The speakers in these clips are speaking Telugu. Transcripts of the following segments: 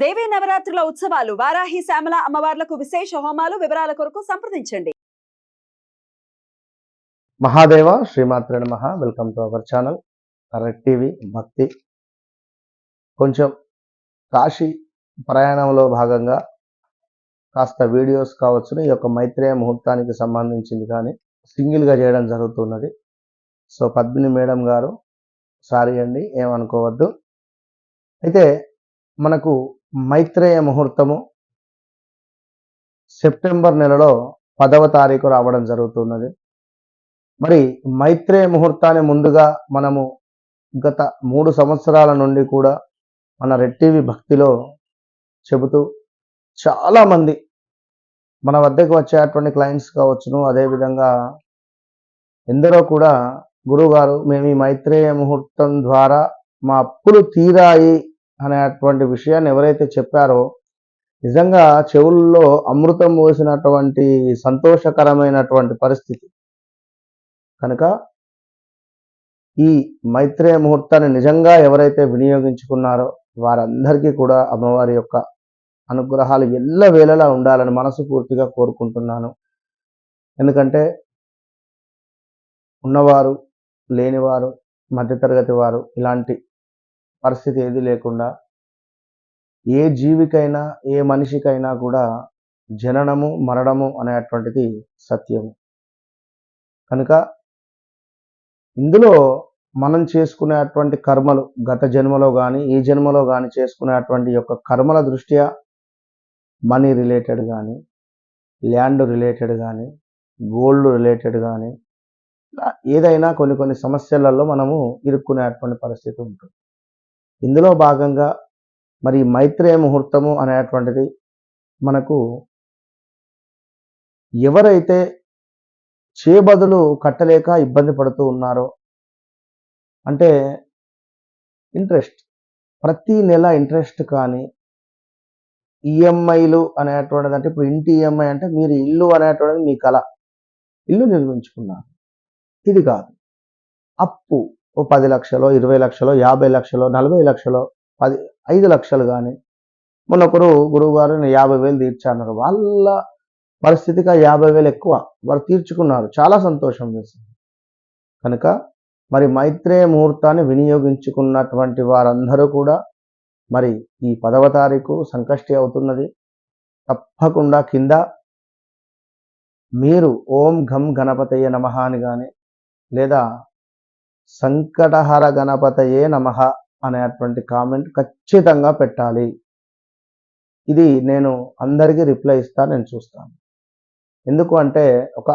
దేవీ నవరాత్రుల ఉత్సవాలు వారాహి శ్యామల అమ్మవార్లకు విశేష హోమాలు వివరాల కొరకు సంప్రదించండి. మహాదేవ శ్రీమాత్ర నమ. Welcome to our channel correct TV Bhakti కొంచెం కాశీ ప్రయాణంలో భాగంగా కాస్త వీడియోస్ కావచ్చును. ఈ యొక్క మైత్రేయ ముహూర్తానికి సంబంధించింది కానీ సింగిల్గా చేయడం జరుగుతున్నది. సో పద్మిని మేడం గారు సారీ అండి ఏమనుకోవద్దు. అయితే మనకు మైత్రేయ ముహూర్తము సెప్టెంబర్ నెలలో పదవ తారీఖు రావడం జరుగుతున్నది. మరి మైత్రేయ ముహూర్తాన్ని ముందుగా మనము గత మూడు సంవత్సరాల నుండి కూడా మన రెట్టివి భక్తిలో చెబుతూ చాలామంది మన వద్దకు వచ్చేటువంటి క్లయింట్స్ కావచ్చును అదేవిధంగా ఎందరో కూడా గురువుగారు మేము ఈ మైత్రేయ ముహూర్తం ద్వారా మా అప్పులు తీరాయి అనేటువంటి విషయాన్ని ఎవరైతే చెప్పారో నిజంగా చెవుల్లో అమృతం పోసినటువంటి సంతోషకరమైనటువంటి పరిస్థితి. కనుక ఈ మైత్రేయ ముహూర్తాన్ని నిజంగా ఎవరైతే వినియోగించుకున్నారో వారందరికీ కూడా అమ్మవారి యొక్క అనుగ్రహాలు ఎల్లవేళలా ఉండాలని మనసుపూర్తిగా కోరుకుంటున్నాను. ఎందుకంటే ఉన్నవారు లేనివారు మధ్యతరగతి వారు ఇలాంటి పరిస్థితి ఏది లేకుండా ఏ జీవికైనా ఏ మనిషికైనా కూడా జననము మరణము అనేటువంటిది సత్యము. కనుక ఇందులో మనం చేసుకునేటువంటి కర్మలు గత జన్మలో కానీ ఈ జన్మలో కానీ చేసుకునేటువంటి యొక్క కర్మల దృష్ట్యా మనీ రిలేటెడ్ కానీ ల్యాండ్ రిలేటెడ్ కానీ గోల్డ్ రిలేటెడ్ కానీ ఏదైనా కొన్ని కొన్ని సమస్యలలో మనము ఇరుక్కునేటువంటి పరిస్థితి ఉంటుంది. ఇందులో భాగంగా మరి మైత్రేయ ముహూర్తము అనేటువంటిది మనకు ఎవరైతే చేబదులు కట్టలేక ఇబ్బంది పడుతూ ఉన్నారో అంటే ఇంట్రెస్ట్ ప్రతి నెల ఇంట్రెస్ట్ కానీ ఈఎంఐలు అనేటువంటిది అంటే ఇప్పుడు ఇంటి ఈఎంఐ అంటే మీరు ఇల్లు అనేటువంటిది మీ కళ. ఇల్లు నిర్మించుకున్నారు. ఇది కాదు. అప్పు. ఓ పది లక్షలో ఇరవై లక్షలో యాభై లక్షలో నలభై లక్షలో పది ఐదు లక్షలు కానీ మొన్నొకరు ఒకరు నేను యాభై వేలు తీర్చన్నారు. వాళ్ళ పరిస్థితిగా యాభై వేలు ఎక్కువ. వారు తీర్చుకున్నారు. చాలా సంతోషం వేసింది. కనుక మరి మైత్రేయ ముహూర్తాన్ని వినియోగించుకున్నటువంటి వారందరూ కూడా మరి ఈ పదవ తారీఖు సంకష్టి అవుతున్నది. తప్పకుండా కింద మీరు ఓం ఘం గణపతయ్య నమ అని కానీ లేదా సంకటహర గణపతయే నమ అనేటువంటి కామెంట్ ఖచ్చితంగా పెట్టాలి. ఇది నేను అందరికీ రిప్లై ఇస్తా నేను చూస్తాను. ఎందుకు అంటే ఒక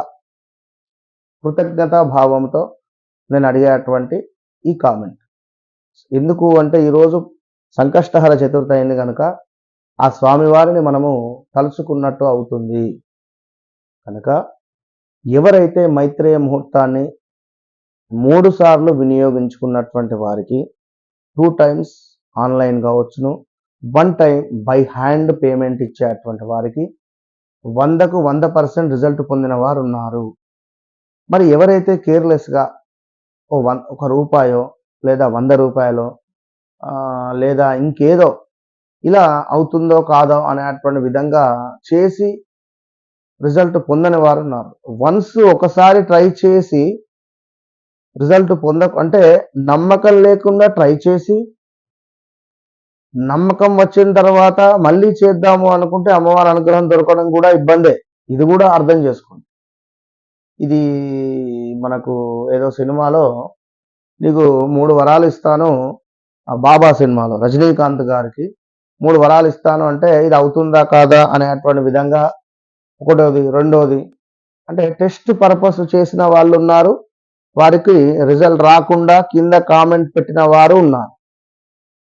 కృతజ్ఞతా భావంతో నేను అడిగేటువంటి ఈ కామెంట్. ఎందుకు అంటే ఈరోజు సంకష్టహర చతుర్థి అయింది కనుక ఆ స్వామివారిని మనము తలుచుకున్నట్టు అవుతుంది. కనుక ఎవరైతే మైత్రేయ ముహూర్తాన్ని మూడు సార్లు వినియోగించుకున్నటువంటి వారికి టూ టైమ్స్ ఆన్లైన్ కావచ్చును. One time by hand payment ఇచ్చేటువంటి వారికి వందకు వంద పర్సెంట్ రిజల్ట్ పొందిన వారు ఉన్నారు. మరి ఎవరైతే కేర్లెస్గా ఓ వన్ ఒక రూపాయో లేదా వంద రూపాయలో లేదా ఇంకేదో ఇలా అవుతుందో కాదో అనేటువంటి విధంగా చేసి రిజల్ట్ పొందని వారు ఉన్నారు. వన్స్ ఒకసారి ట్రై చేసి రిజల్ట్ పొందక అంటే నమ్మకం లేకుండా ట్రై చేసి నమ్మకం వచ్చిన తర్వాత మళ్ళీ చేద్దాము అనుకుంటే అమ్మవారి అనుగ్రహం దొరకడం కూడా ఇబ్బందే. ఇది కూడా అర్థం చేసుకోండి. ఇది మనకు ఏదో సినిమాలో నీకు మూడు వరాలు ఇస్తాను ఆ బాబా సినిమాలో రజనీకాంత్ గారికి. మూడు వరాలు ఇస్తాను అంటే ఇది అవుతుందా కాదా అనేటువంటి విధంగా ఒకటోది రెండోది అంటే టెస్ట్ పర్పస్ చేసిన వాళ్ళు ఉన్నారు వారికి రిజల్ట్ రాకుండా కింద కామెంట్ పెట్టిన వారు ఉన్నారు.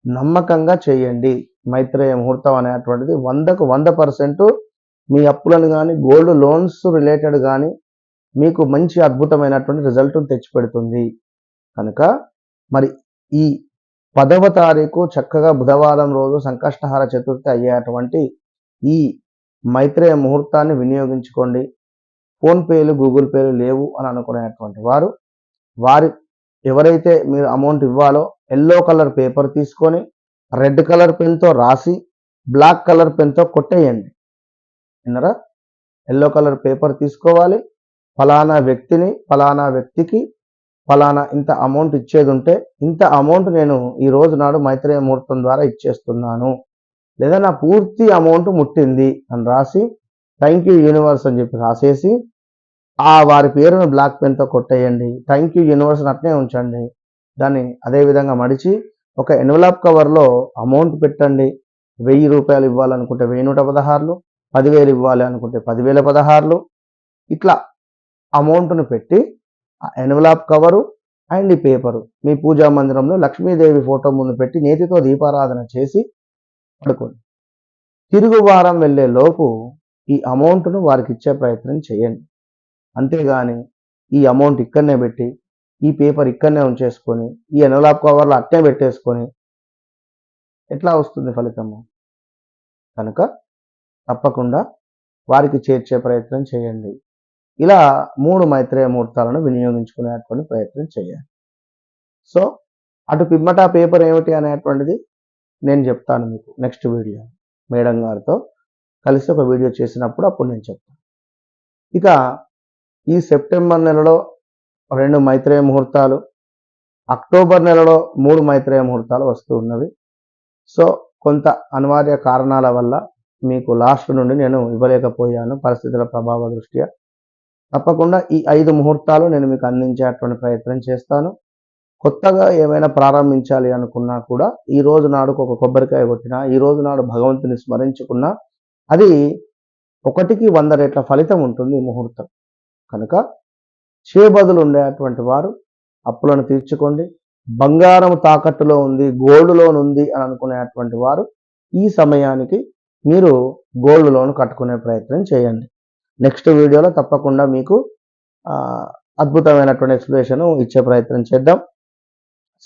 నమ్మకంగా చేయండి. మైత్రేయ ముహూర్తం అనేటువంటిది వందకు వంద పర్సెంట్ మీ అప్పులను కానీ గోల్డ్ లోన్స్ రిలేటెడ్ కానీ మీకు మంచి అద్భుతమైనటువంటి రిజల్ట్ తెచ్చిపెడుతుంది. కనుక మరి ఈ పదవ తారీఖు చక్కగా బుధవారం రోజు సంకష్టహార చతుర్థి అయ్యేటువంటి ఈ మైత్రేయ ముహూర్తాన్ని వినియోగించుకోండి. ఫోన్పేలు గూగుల్ పేలు లేవు అని అనుకునేటువంటి వారు వారి ఎవరైతే మీరు అమౌంట్ ఇవ్వాలో ఎల్లో కలర్ పేపర్ తీసుకొని రెడ్ కలర్ పెన్తో రాసి బ్లాక్ కలర్ పెన్తో కొట్టేయండి. విన్నరా? ఎల్లో కలర్ పేపర్ తీసుకోవాలి. ఫలానా వ్యక్తిని ఫలానా వ్యక్తికి ఫలానా ఇంత అమౌంట్ ఇచ్చేది ఉంటే ఇంత అమౌంట్ నేను ఈ రోజు నాడు మైత్రేయ ముహూర్తం ద్వారా ఇచ్చేస్తున్నాను. లేదా నా పూర్తి అమౌంట్ ముట్టింది అని రాసి థ్యాంక్ యూ యూనివర్స్ అని చెప్పి రాసేసి ఆ వారి పేరును బ్లాక్ పెన్తో కొట్టేయండి. థ్యాంక్ యూ యూనివర్స్ అట్నే ఉంచండి. దాన్ని అదేవిధంగా మడిచి ఒక ఎన్వలాప్ కవర్లో అమౌంట్ పెట్టండి. వెయ్యి రూపాయలు ఇవ్వాలనుకుంటే వెయ్యి నూట పదహారులు పదివేలు ఇవ్వాలి అనుకుంటే పదివేల పదహారులు. ఇట్లా అమౌంట్ను పెట్టి ఆ ఎన్వలాప్ కవరు అండ్ ఈ పేపరు. మీ పూజా మందిరంలో లక్ష్మీదేవి ఫోటో ముందు పెట్టి నేతితో దీపారాధన చేసి పడుకోండి. తిరుగు వారం వెళ్ళే లోపు ఈ అమౌంట్ను వారికి ఇచ్చే ప్రయత్నం చేయండి. అంతేగాని ఈ అమౌంట్ ఇక్కడనే పెట్టి ఈ పేపర్ ఇక్కడనే ఉంచేసుకొని ఈ ఎనలాప్ కవర్లో అట్టే పెట్టేసుకొని ఎట్లా వస్తుంది ఫలితము కనుక తప్పకుండా వారికి చేర్చే ప్రయత్నం చేయండి. ఇలా మూడు మైత్రేయ ముహూర్తాలను వినియోగించుకునేటువంటి ప్రయత్నం చేయాలి సో అటు పిమ్మట పేపర్ ఏమిటి అనేటువంటిది నేను చెప్తాను మీకు నెక్స్ట్ వీడియో మేడం గారితో కలిసి ఒక వీడియో చేసినప్పుడు అప్పుడు నేను చెప్తాను. ఇక ఈ సెప్టెంబర్ నెలలో రెండు మైత్రేయ ముహూర్తాలు అక్టోబర్ నెలలో మూడు మైత్రేయ ముహూర్తాలు వస్తూ ఉన్నవి. సో కొంత అనివార్య కారణాల వల్ల మీకు లాస్ట్ నుండి నేను ఇవ్వలేకపోయాను పరిస్థితుల ప్రభావ దృష్ట్యా. తప్పకుండా ఈ ఐదు ముహూర్తాలు నేను మీకు అందించేటువంటి ప్రయత్నం చేస్తాను. కొత్తగా ఏమైనా ప్రారంభించాలి అనుకున్నా కూడా ఈ రోజు నాడుకు ఒక కొబ్బరికాయ కొట్టినా ఈ రోజు నాడు భగవంతుని స్మరించుకున్నా అది ఒకటికి వంద రెట్ల ఫలితం ఉంటుంది ఈ ముహూర్తం. కనుక చేబదులు ఉండేటువంటి వారు అప్పులను తీర్చుకోండి. బంగారం తాకట్టులో ఉంది గోల్డ్ లోన్ ఉంది అని అనుకునేటువంటి వారు ఈ సమయానికి మీరు గోల్డ్ లోన్ కట్టుకునే ప్రయత్నం చేయండి. నెక్స్ట్ వీడియోలో తప్పకుండా మీకు అద్భుతమైనటువంటి ఎక్స్ప్లెనేషన్ ఇచ్చే ప్రయత్నం చేద్దాం.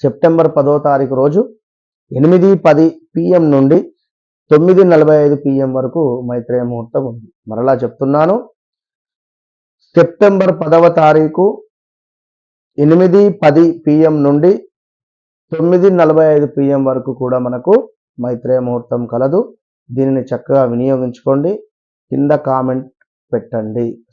సెప్టెంబర్ పదో తారీఖు రోజు ఎనిమిది పది పిఎం నుండి తొమ్మిది నలభై ఐదు పిఎం వరకు మైత్రేయ ముహూర్తం ఉంది. మరలా చెప్తున్నాను సెప్టెంబర్ పదవ తారీఖు ఎనిమిది పది పిఎం నుండి తొమ్మిది నలభై ఐదు పిఎం వరకు కూడా మనకు మైత్రేయ ముహూర్తం కలదు. దీనిని చక్కగా వినియోగించుకోండి. కింద కామెంట్ పెట్టండి.